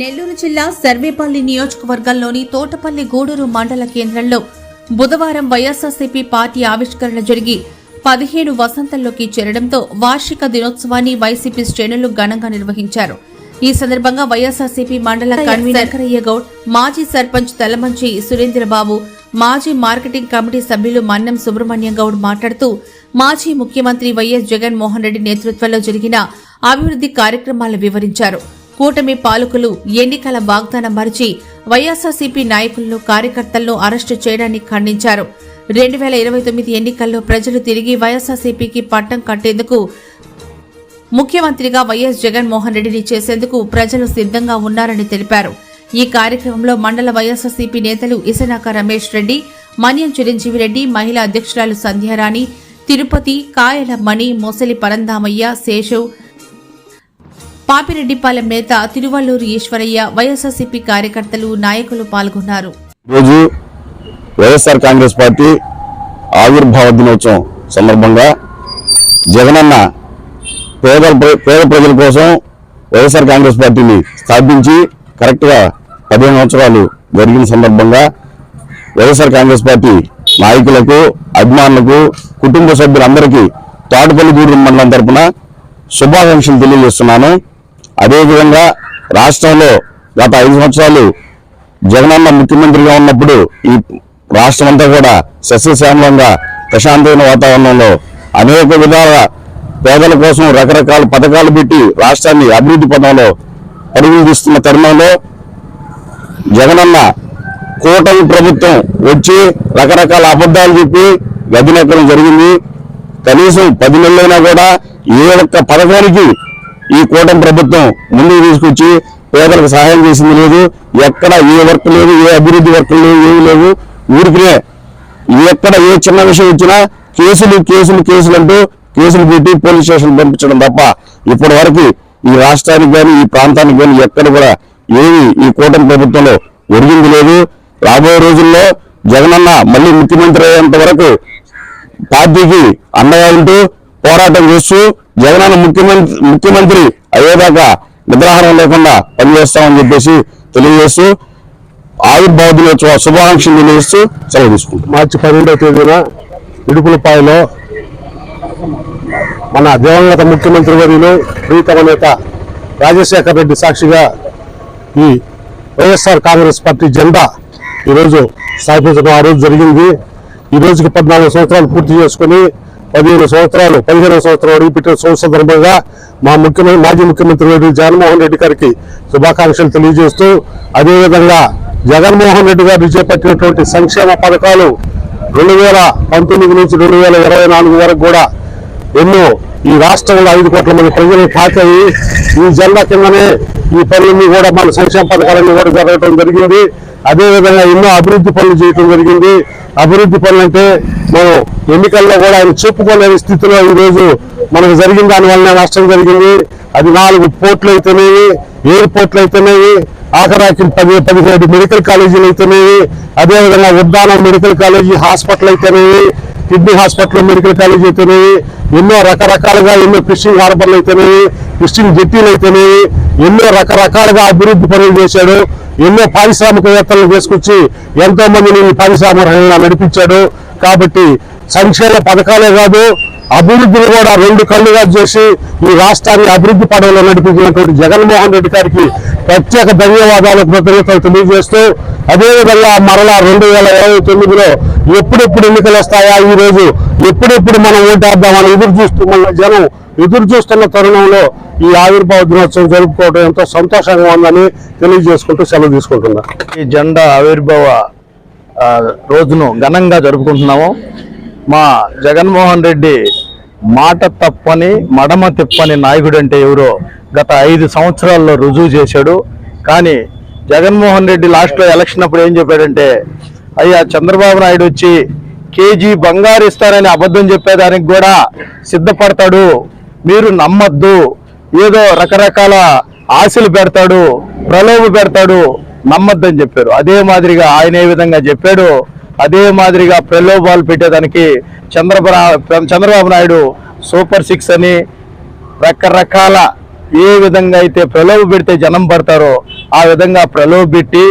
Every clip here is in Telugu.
నెల్లూరు జిల్లా సర్వేపల్లి నియోజకవర్గంలోని తోటపల్లి గూడూరు మండల కేంద్రంలో బుధవారం వైఎస్ఆర్సీపీ పార్టీ ఆవిష్కరణ జరిగి పదిహేను వసంతంలోకి చేరడంతో వార్షిక దినోత్సవాన్ని వైసీపీ శ్రేణులు ఘనంగా నిర్వహించారు. ఈ సందర్భంగా వైఎస్ఆర్సీపీ మండల కన్వీనర్ గౌడ్ మాజీ సర్పంచ్ తెల్లమంచి సురేంద్రబాబు మాజీ మార్కెటింగ్ కమిటీ సభ్యులు మన్నం సుబ్రహ్మణ్యం గౌడ్ మాట్లాడుతూ మాజీ ముఖ్యమంత్రి వైఎస్ జగన్మోహన్ రెడ్డి నేతృత్వంలో జరిగిన అభివృద్ధి కార్యక్రమాలను వివరించారు. కూటమి పాలకులు ఎన్నికల వాగ్దానం మరిచి వైఎస్ఆర్సీపీ నాయకులను కార్యకర్తలను అరెస్టు చేయడాన్ని ఖండించారు. రెండు వేల ఇరవై తొమ్మిది ఎన్నికల్లో ప్రజలు తిరిగి వైఎస్ఆర్సీపీకి పట్టం కట్టేందుకు ముఖ్యమంత్రిగా వైఎస్ జగన్మోహన్ రెడ్డిని చేసేందుకు ప్రజలు సిద్ధంగా ఉన్నారని తెలిపారు. ఈ కార్యక్రమంలో మండల వైఎస్ఆర్సీపీ నేతలు ఇసనాక రమేష్ రెడ్డి మన్యం చిరంజీవి రెడ్డి మహిళా అధ్యక్షురాలు సంధ్యారాణి తిరుపతి కాయల మణి మొసలి పరందామయ్య శేషవ్ పాపిరెడ్డిపాలెం నేత తిరువల్లూరు ఈశ్వరయ్య వైఎస్ఆర్సీపీ కార్యకర్తలు నాయకులు పాల్గొన్నారు. ఈరోజు వైఎస్ఆర్ కాంగ్రెస్ పార్టీ ఆవిర్భావ దినోత్సవం సందర్భంగా జగనన్న పేద ప్ర- పేద ప్రజల కోసం వైఎస్ఆర్ కాంగ్రెస్ పార్టీని స్థాపించి కరెక్ట్గా పదిహేను సంవత్సరాలు జరిగిన సందర్భంగా వైఎస్ఆర్ కాంగ్రెస్ పార్టీ నాయకులకు అభిమానులకు కుటుంబ సభ్యులందరికీ తోటపల్లి గూడూరు మండలం తరఫున శుభాకాంక్షలు తెలియజేస్తున్నాను. అదేవిధంగా రాష్ట్రంలో గత ఐదు సంవత్సరాలు జగనన్న ముఖ్యమంత్రిగా ఉన్నప్పుడు ఈ రాష్ట్రం అంతా కూడా సస్యశ్యామలంగా ప్రశాంతమైన వాతావరణంలో అనేక విధాల పేదల కోసం రకరకాల పథకాలు పెట్టి రాష్ట్రాన్ని అభివృద్ధి పదంలో పరిగణిస్తున్న తరుణంలో జగనన్న కూటమి ప్రభుత్వం వచ్చి రకరకాల అబద్ధాలు చెప్పి గదినెక్కడం జరిగింది. కనీసం పది నెలలైనా కూడా ఏ ఒక్క పథకానికి ఈ కూటమి ప్రభుత్వం ముందుకు తీసుకొచ్చి పేదలకు సహాయం చేసింది లేదు. ఎక్కడ ఏ వర్క్ లేదు ఏ అభివృద్ధి వర్క్ లేవు ఏమి లేవు. ఊరికినే ఎక్కడ ఏ చిన్న విషయం వచ్చినా కేసులు కేసులు కేసులు అంటూ కేసులు పెట్టి పోలీస్ స్టేషన్ పంపించడం తప్ప ఇప్పటి వరకు ఈ రాష్ట్రానికి కానీ ఈ ప్రాంతానికి కానీ ఎక్కడ కూడా ఏమి ఈ కూటమి ప్రభుత్వంలో ఒరిగింది లేదు. రాబోయే రోజుల్లో జగనన్న మళ్ళీ ముఖ్యమంత్రి అయ్యేంత వరకు పార్టీకి అండగా ఉంటూ పోరాటం చేస్తూ జగనన్న ముఖ్యమంత్రి ముఖ్యమంత్రి అయ్యేదాకా నిద్రాహారం లేకుండా పనిచేస్తామని చెప్పేసి తెలియజేస్తూ ఆవిర్భావ దినోత్సవ శుభాకాంక్షలు తెలియజేస్తూ సెలవు తీసుకుంటాం మార్చి పన్నెండవ తేదీన ఇడుపులపాయలో మన దేవంగత ముఖ్యమంత్రి వర్యులు ప్రీతమ నేత రాజశేఖర రెడ్డి సాక్షిగా ఈ వైఎస్ఆర్ కాంగ్రెస్ పార్టీ జెండా ఈరోజు స్థాపించడం ఆ రోజు జరిగింది. ఈ రోజుకి పద్నాలుగు సంవత్సరాలు పూర్తి చేసుకుని పదిహేను సంవత్సరాలు పదిహేను సంవత్సరాలు అడుగుపెట్టిన సంవత్సరం సందర్భంగా మా ముఖ్యమంత్రి మాజీ ముఖ్యమంత్రి వర్యులు జగన్మోహన్ రెడ్డి గారికి శుభాకాంక్షలు తెలియజేస్తూ అదేవిధంగా జగన్మోహన్ రెడ్డి గారు చేపట్టినటువంటి సంక్షేమ పథకాలు రెండు వేల పంతొమ్మిది నుంచి రెండు వేల ఇరవై నాలుగు వరకు కూడా ఎన్నో ఈ రాష్ట్రంలో ఐదు కోట్ల మంది ప్రజలు తాకాయి ఈ జెండా కిందనే ఈ పనులన్నీ కూడా మన సంక్షేమ పథకాలన్నీ కూడా జరగడం జరిగింది. అదేవిధంగా ఎన్నో అభివృద్ధి పనులు చేయడం జరిగింది. అభివృద్ధి పనులు అంటే మనం ఎన్నికల్లో కూడా ఆయన చెప్పుకోలేని స్థితిలో ఈ రోజు మనకు జరిగిన దానివల్ల నష్టం జరిగింది. అది నాలుగు పోర్ట్లు అయితేనేవి ఎయిర్పోర్ట్లు అయితేనేవి ఆఖరాకి పది పదిహేడు మెడికల్ కాలేజీలు అయితేనేవి అదేవిధంగా ఉద్దానం మెడికల్ కాలేజీ హాస్పిటల్ అయితేనేవి కిడ్నీ హాస్పిటల్ మెడికల్ కాలేజ్ అయితేనేవి ఎన్నో రకరకాలుగా ఎన్నో ఫిషింగ్ హార్బర్లు అయితేనేవి ఫిషింగ్ జెట్టీలు అయితేనేవి ఎన్నో రకరకాలుగా అభివృద్ధి పనులు చేశాడు. ఎన్నో పారిశ్రామికవేత్తలను తీసుకొచ్చి ఎంతో మందిని ఈ పారిశ్రామిక నడిపించాడు. కాబట్టి సంక్షేమ పథకాలే కాదు అభివృద్ధిని కూడా రెండు కళ్ళుగా చేసి ఈ రాష్ట్రాన్ని అభివృద్ధి పడవలో నడిపించినటువంటి జగన్మోహన్ రెడ్డి గారికి ప్రత్యేక ధన్యవాదాలు కృతజ్ఞతలు తెలియజేస్తూ అదేవిధంగా మరలా రెండు వేల ఇరవై తొమ్మిదిలో ఎప్పుడెప్పుడు ఎన్నికలు వస్తాయా? ఈ రోజు ఎప్పుడెప్పుడు మనం ఓటేద్దామని ఎదురు చూస్తూ మన జనం ఎదురు చూస్తున్న తరుణంలో ఈ ఆవిర్భావ దినోత్సవం జరుపుకోవడం ఎంతో సంతోషంగా ఉందని తెలియజేసుకుంటూ సెలవు తీసుకుంటున్నా. ఈ జెండా ఆవిర్భావ రోజును ఘనంగా జరుపుకుంటున్నాము. మా జగన్మోహన్ రెడ్డి మాట తప్పని మడమ తిప్పని నాయకుడు అంటే ఎవరో గత ఐదు సంవత్సరాల్లో రుజువు చేశాడు. కానీ జగన్మోహన్ రెడ్డి లాస్ట్లో ఎలక్షన్ అప్పుడు ఏం చెప్పాడంటే అయ్యా చంద్రబాబు నాయుడు వచ్చి కేజీ బంగారు ఇస్తారని అబద్ధం చెప్పేదానికి కూడా సిద్ధపడతాడు. మీరు నమ్మద్దు. ఏదో రకరకాల ఆశలు పెడతాడు ప్రలోభ పెడతాడు. నమ్మద్దని చెప్పారు. అదే మాదిరిగా ఆయన ఏ విధంగా చెప్పాడు అదే మాదిరిగా ప్రలోభాలు పెట్టేదానికి చంద్రబాబు చంద్రబాబు నాయుడు సూపర్ సిక్స్ అని రకరకాల ఏ విధంగా అయితే ప్రలోభ పెడితే జనం పడతారో ఆ విధంగా ప్రలోభ పెట్టి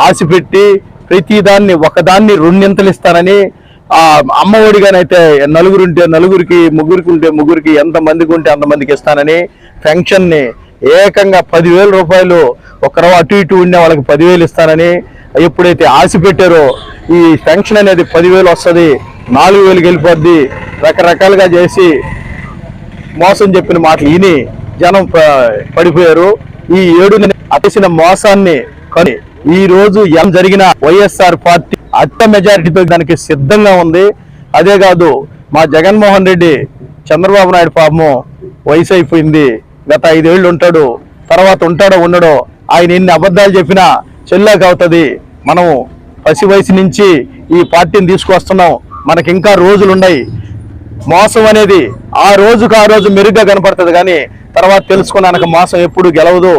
ఆశ పెట్టి ప్రతిదాన్ని ఒకదాన్ని రెండింతలు ఇస్తానని ఆ అమ్మఒడిగానైతే నలుగురు ఉంటే నలుగురికి ముగ్గురికి ఉంటే ముగ్గురికి ఎంతమందికి ఉంటే అంతమందికి ఇస్తానని పెన్షన్ని ఏకంగా పదివేల రూపాయలు ఒకరో అటు ఇటు ఉండే వాళ్ళకి పదివేలు ఇస్తానని ఎప్పుడైతే ఆశ పెట్టారో ఈ పెన్షన్ అనేది పదివేలు వస్తుంది నాలుగు వేలకు వెళ్ళిపోద్ది రకరకాలుగా చేసి మోసం చెప్పిన మాటలు విని జనం ప- పడిపోయారు. ఈ ఏడు అతసిన మోసాన్ని కానీ ఈ రోజు ఏం జరిగిన వైఎస్ఆర్ పార్టీ అట్ట మెజారిటీతో దానికి సిద్ధంగా ఉంది. అదే కాదు మా జగన్మోహన్ రెడ్డి చంద్రబాబు నాయుడు పాపము వయసు అయిపోయింది. గత ఐదేళ్ళు ఉంటాడు తర్వాత ఉంటాడో ఉండడో ఆయన ఎన్ని అబద్ధాలు చెప్పినా చెల్లాక అవుతుంది. మనం పసి వయసు నుంచి ఈ పార్టీని తీసుకొస్తున్నాం. మనకి ఇంకా రోజులు ఉన్నాయి మోసం అనేది ఆ రోజుకు ఆ రోజు మెరుగ్గా కనపడుతుంది. కానీ తర్వాత తెలుసుకున్నాక మోసం ఎప్పుడు గెలవదు.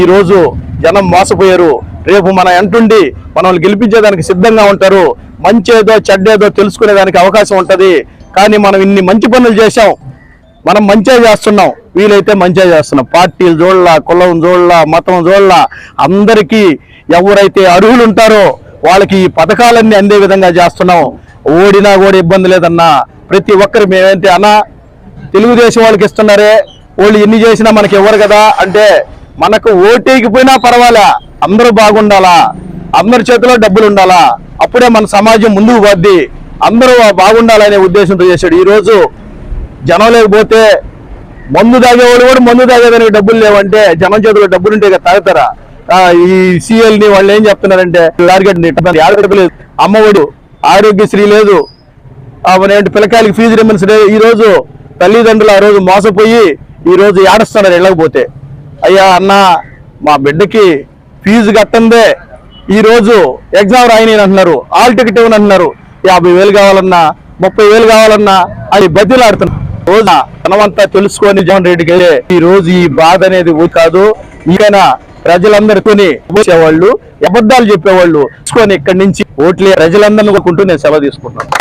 ఈరోజు జనం మోసపోయారు. రేపు మన ఎంటుండి మనల్ని గెలిపించేదానికి సిద్ధంగా ఉంటారు. మంచేదో చెడ్డేదో తెలుసుకునేదానికి అవకాశం ఉంటుంది. కానీ మనం ఇన్ని మంచి పనులు చేశాం. మనం మంచిగా చేస్తున్నాం. వీలైతే మంచిగా చేస్తున్నాం. పార్టీలు చూడలా కులం చూడలా మతం చూడలా అందరికీ ఎవరైతే అర్హులు ఉంటారో వాళ్ళకి ఈ పథకాలన్నీ అందే విధంగా చేస్తున్నాం. ఓడినా కూడా ఇబ్బంది లేదన్నా ప్రతి ఒక్కరు మేమైతే అన్నా తెలుగుదేశం వాళ్ళకి ఇస్తున్నారే. వాళ్ళు ఎన్ని చేసినా మనకి ఇవ్వరు కదా? అంటే మనకు ఓటేకిపోయినా పర్వాలే. అందరూ బాగుండాలా? అందరి చేతిలో డబ్బులు ఉండాలా? అప్పుడే మన సమాజం ముందుకు పోద్ది. అందరూ బాగుండాలనే ఉద్దేశంతో చేశాడు. ఈరోజు జనం లేకపోతే మందు తాగేవాడు కూడా మందు తాగేదానికి డబ్బులు లేవంటే జనం చేతిలో డబ్బులు ఉంటే తాగుతారా? ఈ సీఎల్ని వాళ్ళు ఏం చెప్తున్నారంటే టార్గెట్ లేదు. అమ్మఒడు ఆరోగ్యశ్రీ లేదు. పిల్లకాయలకి ఫీజు రిమెంట్స్ లేదు ఈ రోజు తల్లిదండ్రులు ఆ రోజు మోసపోయి ఈ రోజు ఏడుస్తున్నారు వెళ్ళకపోతే. అయ్యా అన్న మా బిడ్డకి ఫీజు కట్టందే. ఈ రోజు ఎగ్జామ్ రాయని అంటున్నారు. ఆల్ టికెట్ ఇవ్వని అంటున్నారు. యాభై వేలు కావాలన్నా ముప్పై వేలు కావాలన్నా అది బతిలాడుతున్నారు. రోజున తనమంతా తెలుసుకొని జగన్ రెడ్డికి ఈ రోజు ఈ బాధ అనేది కాదు. ఈయన ప్రజలందరికీ వచ్చేవాళ్ళు అబద్ధాలు చెప్పేవాళ్ళు. ఇక్కడి నుంచి ఓట్లే ప్రజలందరినీ కొనుక్కుంటూ నేను సెలవు తీసుకుంటున్నాను